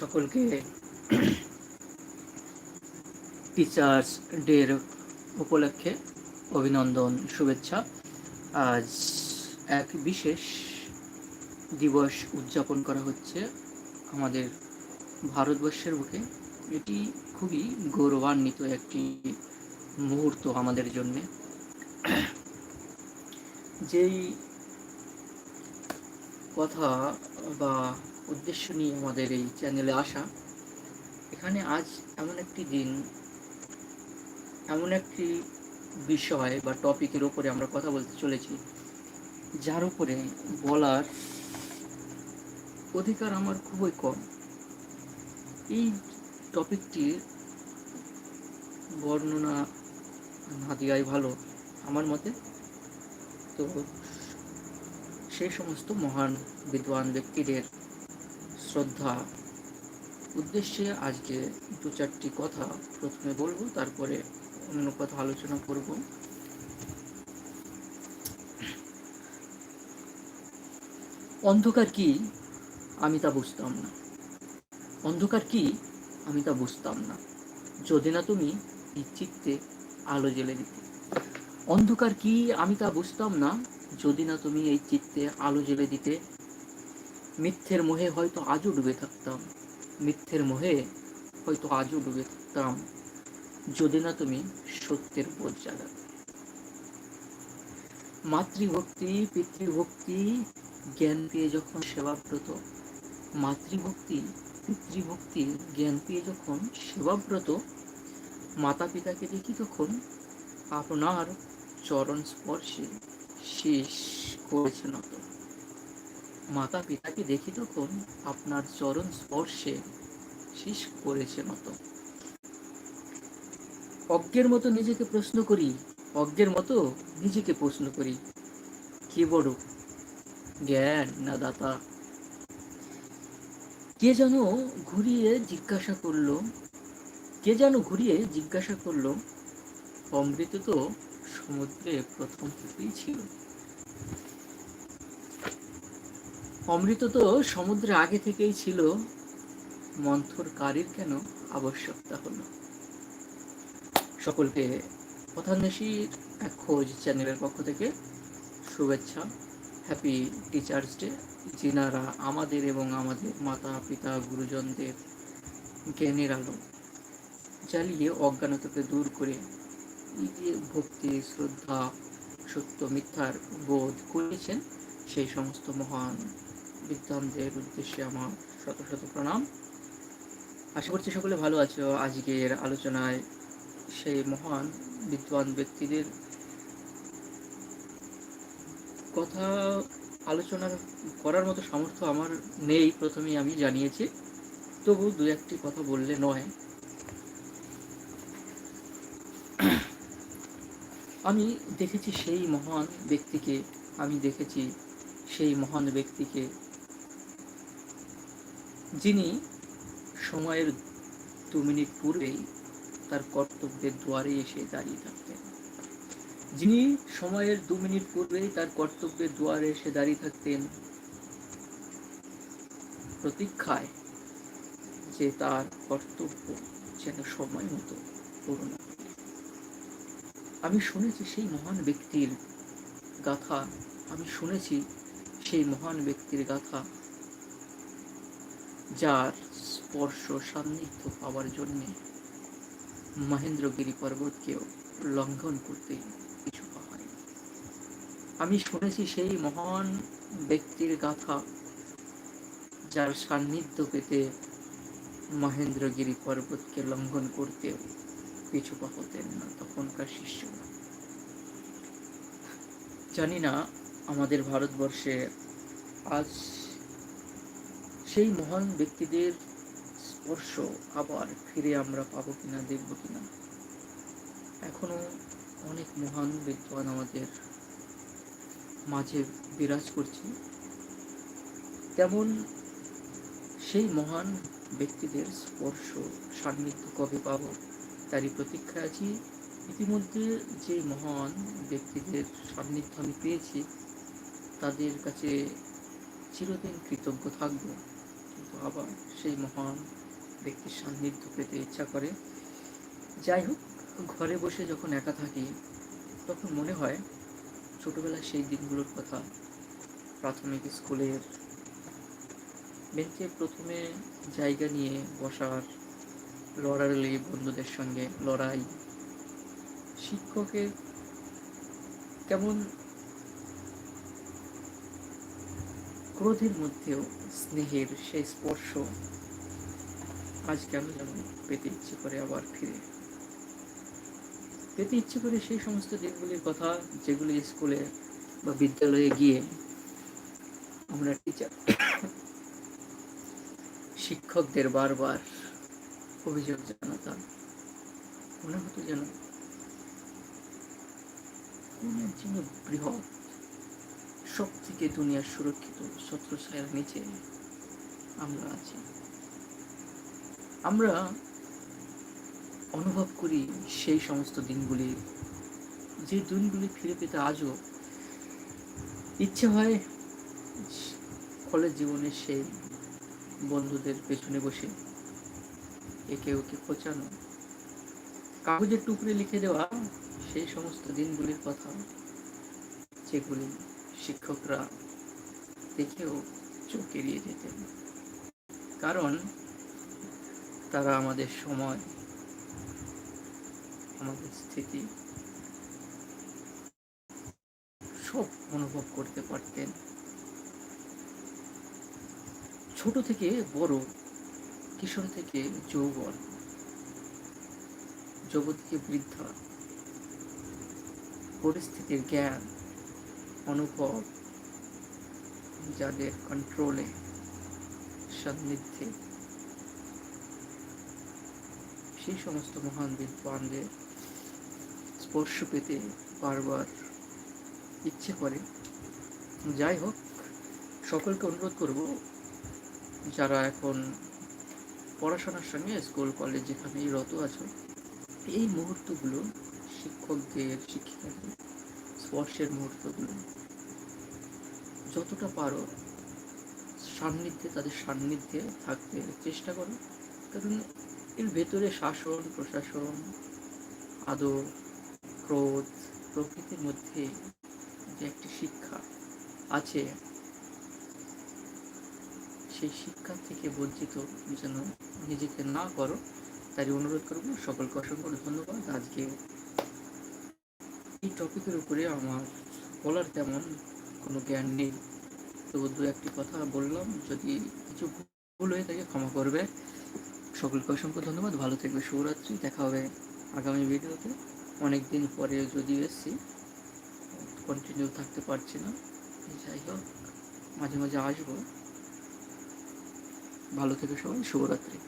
সকলকে টিচার্স ডের উপলক্ষে অভিনন্দন, শুভেচ্ছা। আজ এক বিশেষ দিবস উদযাপন করা হচ্ছে আমাদের ভারতবর্ষের বুকে। এটি খুবই গৌরবান্বিত একটি মুহূর্ত আমাদের জন্যে। যেই কথা বা উদ্দেশ্য নিয়ে আমাদের এই চ্যানেলে আসা। এখানে আজ এমন একটি দিন, এমন একটি বিষয় বা টপিকের ওপরে আমরা কথা বলতে চলেছি, যার উপরে বলার অধিকার আমার খুবই কম। এই টপিকটির বর্ণনা না দেওয়াই ভালো আমার মতে। তো সেই সমস্ত মহান বিদ্বান ব্যক্তিদের শ্রদ্ধা। উদ্দেশ্যে আজকে দু চারটি কথা প্রথমে বলব, তারপরে অন্য কথা আলোচনা করব। অন্ধকার কি? আমি তা বুঝতাম না। অন্ধকার কি? আমি তা বুঝতাম না। যদি না তুমি চিত্তে আলো জ্বেলে দিতে। অন্ধকার কি? আমি তা বুঝতাম না। যদি না তুমি এই চিত্তে আলো জ্বেলে দিতে মিথ্যের মোহে হয়তো আজও ডুবে থাকতাম। মিথ্যের মোহে হয়তো আজও ডুবে থাকতাম। যদি না তুমি সত্যের বোধ জ্বালাতে মাতৃভক্তি, পিতৃভক্তি, জ্ঞান পেয়ে যখন সেবাব্রত। মাতৃভক্তি পিতৃভক্তি জ্ঞান পেয়ে যখন সেবাব্রত। মাতা পিতাকে দেখি তখন আপনার চরণ স্পর্শে শেষ করেছে নত মাতা পিতাকে দেখি তখন আপনার চরণ স্পর্শে শেষ করেছে নত অজ্ঞের মতো নিজেকে প্রশ্ন করি, অজ্ঞের মতো নিজেকে প্রশ্ন করি, কে বড় জ্ঞান না দাতা? কে যেন ঘুরিয়ে জিজ্ঞাসা করল, কে যেন ঘুরিয়ে জিজ্ঞাসা করল, অমৃত তো সমুদ্রে প্রথম থেকেই ছিল। অমৃত তো সমুদ্রে আগে থেকেই ছিল। মন্থর কারির কেন আবশ্যকতা হলো? সকলকে প্রধানদেশীর এক খোঁজ চ্যানেলের পক্ষ থেকে শুভেচ্ছা। Happy teachers day. যিনারা আমাদের এবং আমাদের মাতা, পিতা, গুরুজনদের জ্ঞানের আলো জ্বালিয়ে অজ্ঞানতাকে দূর করে যে ভক্তি, শ্রদ্ধা, সত্য, মিথ্যার বোধ করেছেন সেই সমস্ত মহান বিদ্বানদের উদ্দেশ্যে আমার শত শত প্রণাম। আশা করছি সকলে ভালো আছো। আজকের আলোচনায় সেই মহান বিদ্বান ব্যক্তিদের কথা আলোচনা করার মতো সামর্থ্য আমার নেই, প্রথমেই আমি জানিয়েছি। তবু দু একটি কথা বললে নয়। আমি দেখেছি সেই মহান ব্যক্তিকে, আমি দেখেছি সেই মহান ব্যক্তিকে যিনি সময়ের দু মিনিট পূর্বেই তার কর্তব্যের দুয়ারে এসে দাঁড়িয়ে থাকতেন। যিনি সময়ের দু মিনিট পূর্বেই তার কর্তব্যের দুয়ারে এসে দাঁড়িয়ে থাকতেন, প্রতীক্ষায় যে তার কর্তব্য যেন সময় মতো পূর্ণ আমি শুনেছি সেই মহান ব্যক্তির গাথা, আমি শুনেছি সেই মহান ব্যক্তির গাথা। যার স্পর্শ সান্নিধ্য পাওয়ার জন্যে মহেন্দ্রগিরি পর্বতকেও লঙ্ঘন করতে কিছু হয়। আমি শুনেছি সেই মহান ব্যক্তির গাথা যার সান্নিধ্য পেতে মহেন্দ্রগিরি পর্বতকে লঙ্ঘন করতেও পিছু হতেন না তখনকার শিষ্যরা। জানি না আমাদের ভারতবর্ষে আজ সেই মহান ব্যক্তিদের স্পর্শ আবার ফিরে আমরা পাবো কিনা, দেখব কিনা। এখনও অনেক মহান বিদ্বান আমাদের মাঝে বিরাজ করছে তেমন সেই মহান ব্যক্তিদের স্পর্শ সান্নিধ্য কবে পাব তারই প্রতীক্ষায় আছি। ইতিমধ্যে যে মহান ব্যক্তিদের সান্নিধ্য আমি পেয়েছি, তাদের কাছে চিরদিন কৃতজ্ঞ থাকব। আবার সেই মহান ব্যক্তির সান্নিধ্য পেতে ইচ্ছা করে। যাই হোক, ঘরে বসে যখন একা থাকি, তখন মনে হয় ছোটবেলায় সেই দিনগুলোর কথা। প্রাথমিক স্কুলের বেঞ্চে প্রথমে জায়গা নিয়ে বসার লড়ালি বন্ধুদের সঙ্গে লড়াই। শিক্ষকের কেমন ক্রোধের মধ্যেও স্নেহের সেই স্পর্শ আজ কেন যেন পেতে ইচ্ছে করে আবার ফিরে। পেতে ইচ্ছে করে সেই সমস্ত দিনগুলির কথা যেগুলি স্কুলে বা বিদ্যালয়ে গিয়ে আমরা টিচার শিক্ষকদের বারবার অভিযোগ জানাতাম। মনে হতো যেন বৃহৎ সব থেকে দুনিয়ার সুরক্ষিত ছত্রছায়ার নিচে আমরা আছি। আমরা অনুভব করি সেই সমস্ত দিনগুলি। যে দিনগুলি ফিরে পেতে আজও ইচ্ছে হয়, কলেজ জীবনের সেই বন্ধুদের পেছনে বসে একে ওকে খোঁচানো। কাগজের টুকরে লিখে দেওয়া সেই সমস্ত দিনগুলির কথা, যেগুলি শিক্ষকরা দেখেও চোখ এড়িয়ে যেতেন। কারণ তারা আমাদের সময়, আমাদের স্থিতি সব অনুভব করতে পারতেন। ছোট থেকে বড়, কিশোর থেকে যৌবন যুবতী থেকে বৃদ্ধা, পরিস্থিতির জ্ঞান অনুভব যাদের কন্ট্রোলে সান্নিধ্যে। সেই সমস্ত মহান বিদ্বানদের স্পর্শ পেতে বারবার ইচ্ছে করে। যাই হোক, সকলকে অনুরোধ করব, যারা এখন পড়াশোনার সঙ্গে স্কুল কলেজ যেখানেই রত আছো, এই মুহূর্তগুলো শিক্ষকদের, শিক্ষিকাদের স্পর্শের মুহূর্তগুলো যতটা পারো সান্নিধ্যে, তাদের সান্নিধ্যে থাকতে চেষ্টা করো। কারণ এর ভেতরে শাসন, প্রশাসন, আদর, ক্রোধ প্রকৃতির মধ্যে যে একটি শিক্ষা আছে, সেই শিক্ষা থেকে বঞ্চিত যেন নিজেকে না করো তাই অনুরোধ করব। সকলকে অসংখ্য ধন্যবাদ। আজকে এই টপিকের উপরে আমার বলার তেমন কোনো জ্ঞান নেই। তো দু একটি কথা বললাম, যদি কিছু ভুল হয়ে থাকে ক্ষমা করবে। সকলকে অসংখ্য ধন্যবাদ, ভালো থাকবে, শুভরাত্রি, দেখা হবে আগামী ভিডিওতে। অনেক দিন পরে যদি এসছি কন্টিনিউ থাকতে পারছি না। যাই হোক, মাঝে মাঝে আসব। ভালো থেকে সবাই, শুভরাত্রি।